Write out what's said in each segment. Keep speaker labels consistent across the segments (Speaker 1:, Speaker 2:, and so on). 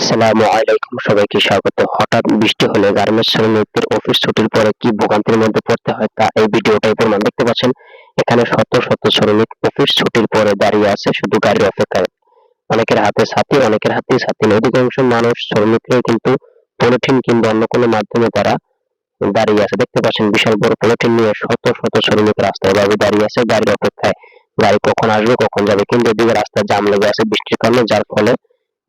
Speaker 1: আসসালামু আলাইকুম। সবাইকে স্বাগত। হঠাৎ বৃষ্টি হলে গার্মেন্টস শ্রমিকদের অফিস ছুটির পরে কি ভোগান্তির মধ্যে পড়তে হয় তা এই ভিডিওটাই প্রমাণ দেখতে পাচ্ছেন। এখানে শত শত শ্রমিক অফিস ছুটির পরে দাঁড়িয়ে আছে শুধু গাড়ির অপেক্ষায়। অনেকের হাতে ছাতি, অনেকের হাতে ছাতি নেই অধিকাংশ মানুষ শ্রমিকরা কিন্তু পলিথিন কিংবা অন্য কোনো মাধ্যমে তারা দাঁড়িয়ে আছে। দেখতে পাচ্ছেন বিশাল বড় পলিথিন নিয়ে শত শত শ্রমিক রাস্তায় ভাবে দাঁড়িয়ে আছে গাড়ির অপেক্ষায়। গাড়ি কখন আসবে, কখন যাবে কিন্তু এদিকে রাস্তায় জাম লেগে আছে বৃষ্টির কারণে, যার ফলে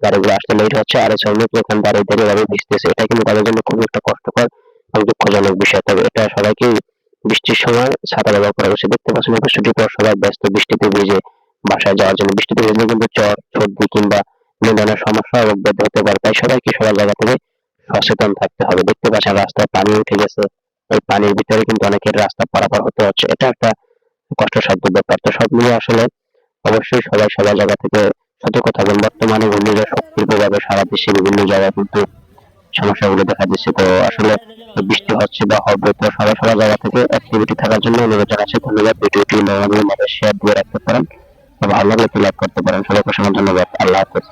Speaker 1: গাড়িগুলো আসতে লেট হচ্ছে, আর শ্রমিক এখানে দাঁড়িয়ে দাঁড়িয়ে ভাবে ভিজতেছে এটা কিন্তু তাদের জন্য খুবই একটা কষ্টকর এবং দুঃখজনক বিষয়। তবে এটা সবাইকে বৃষ্টির সময় ছাতা ব্যবহার করা উচিত। দেখতে পাচ্ছেন ছুটির পর সবাই ব্যস্ত, বৃষ্টিতে ভিজে বাসায় যাওয়ার জন্য। বৃষ্টিতে ভিজলে কিন্তু জ্বর, সর্দি কিংবা বিভিন্ন সমস্যা রোগ ব্যাধি হতে পারে। তাই সবাইকে সবার জায়গা থেকে সচেতন থাকতে হবে। দেখতে পাচ্ছেন রাস্তায় পানি উঠে গেছে। এই পানির ভিতরে কিন্তু অনেকের রাস্তা পারাপার হতে হচ্ছে। এটা একটা কষ্টসাধ্য ব্যাপার। তো সব মিলিয়ে আসলে অবশ্যই সবাই সবার জায়গা থেকে সতর্ক বলেন বর্তমানে ঘূর্ণিঝড় শক্তির প্রভাবে সারা দেশে বিভিন্ন জায়গায় কিন্তু সমস্যাগুলো দেখা দিচ্ছে। তো আসলে বৃষ্টি হচ্ছে বা হবে, তো সবাই সবার জায়গা থেকে অ্যাক্টিভিটি থাকার জন্য অনুরোধ জানাচ্ছি। ধন্যবাদ। ভিডিওটি নরমালের মধ্যে শেয়ার দিয়ে রাখতে পারেন। ভালো লাগলে লাইক করতে পারেন। সবাইকে অসংখ্য ধন্যবাদ। আল্লাহ হাফেজ।